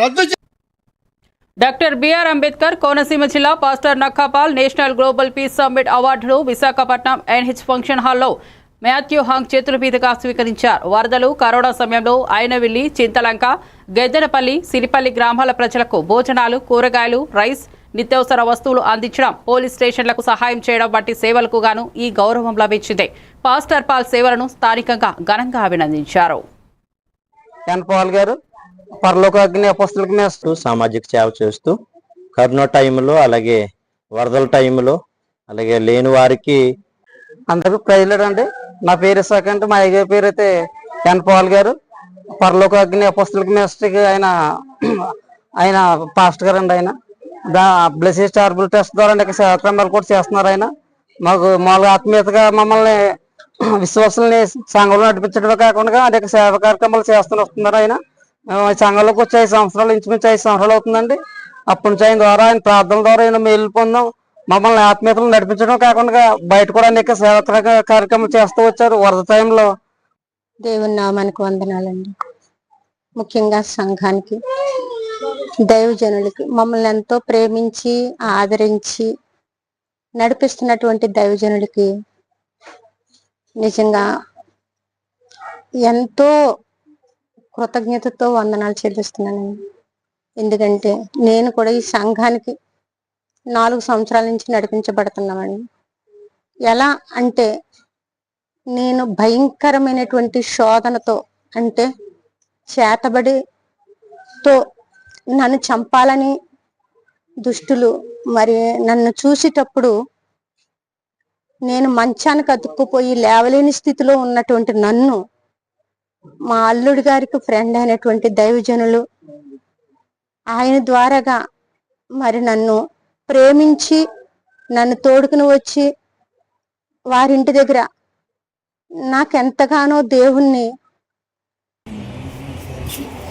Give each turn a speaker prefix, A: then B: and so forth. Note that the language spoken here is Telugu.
A: రద్దు
B: డాక్టర్ బిఆర్ అంబేద్కర్ కోనసీమ జిల్లా pastor Nakkapal national global peace summit అవార్డును విశాఖపట్నం ఎన్హెచ్ ఫంక్షన్ హాల్లో మాథ్యూ హాంగ్ చేతుల మీదుగా స్వీకరించారు. వరదలు కరోనా సమయంలో అయినవిల్లి చింతలంక గెద్దెనపల్లి సిరిపల్లి గ్రామాల ప్రజలకు భోజనాలు కూరగాయలు రైస్ నిత్యావసర వస్తువులు అందించడం పోలీస్ స్టేషన్లకు సహాయం చేయడం వంటి సేవలకు గాను ఈ గౌరవం లభించింది. పాస్టర్ పాల్ సేవలను స్థానికంగా ఘనంగా అభినందించారు.
C: గారు పరలోక అగ్ని అపస్తులకు సామాజిక సేవ చేస్తూ కరోనా టైంలో అలాగే వరదల టైంలో అలాగే లేని వారికి అందరికి ప్రైజ్లాడు అండి. నా పేరు ఇసాక అంటే మా అయ్య పేరు అయితే ఎన్ పాల్ గారు. పరలోక అగ్ని అపస్తులకు మేస్ట్కి ఆయన ఆయన పాస్టర్ గారు అండి ఆయన. బ్లెసెస్ చార్బుల్ టెస్ట్ ద్వారా ఇక్కడ సేవక్రమాలు కూడా చేస్తున్నారు ఆయన. మాకు మామూలుగా ఆత్మీయతగా మమ్మల్ని విశ్వాసుల్ని సంఘంలో నడిపించడమే కాకుండా అనేక సేవ కార్యక్రమాలు చేస్తూ వస్తున్నారు ఆయన. మేము సంఘంలోకి వచ్చి ఐదు సంవత్సరాలు ఇంచుమించు ఐదు సంవత్సరాలు అవుతుందండి. అప్పటి నుంచి ఆయన ద్వారా ఆయన ప్రార్థన ద్వారా ఆయన మేలు పొందాం. మమ్మల్ని ఆత్మీయతలు నడిపించడం కాకుండా బయట కూడా అనేక సేవ కార్యక్రమం కార్యక్రమాలు చేస్తూ వచ్చారు వరద టైంలో.
D: దేవుని నామానికి వందనాలండి. ముఖ్యంగా సంఘానికి దైవజనులకి మమ్మల్ని ఎంతో ప్రేమించి ఆదరించి నడిపిస్తున్నటువంటి దైవజనులకి నిజంగా ఎంతో కృతజ్ఞతతో వందనాలు చెల్లిస్తున్నానండి. ఎందుకంటే నేను కూడా ఈ సంఘానికి నాలుగు సంవత్సరాల నుంచి నడిపించబడుతున్నామండి. ఎలా అంటే నేను భయంకరమైనటువంటి శోధనతో అంటే చేతబడితో నన్ను చంపాలని దుష్టులు మరి నన్ను చూసేటప్పుడు నేను మంచానికి అతుక్కుపోయి లేవలేని స్థితిలో ఉన్నటువంటి నన్ను మా అల్లుడి గారికి ఫ్రెండ్ అయినటువంటి దైవజనులు ఆయన ద్వారాగా మరి నన్ను ప్రేమించి నన్ను తోడుకుని వచ్చి వారింటి దగ్గర నాకెంతగానో దేవుణ్ణి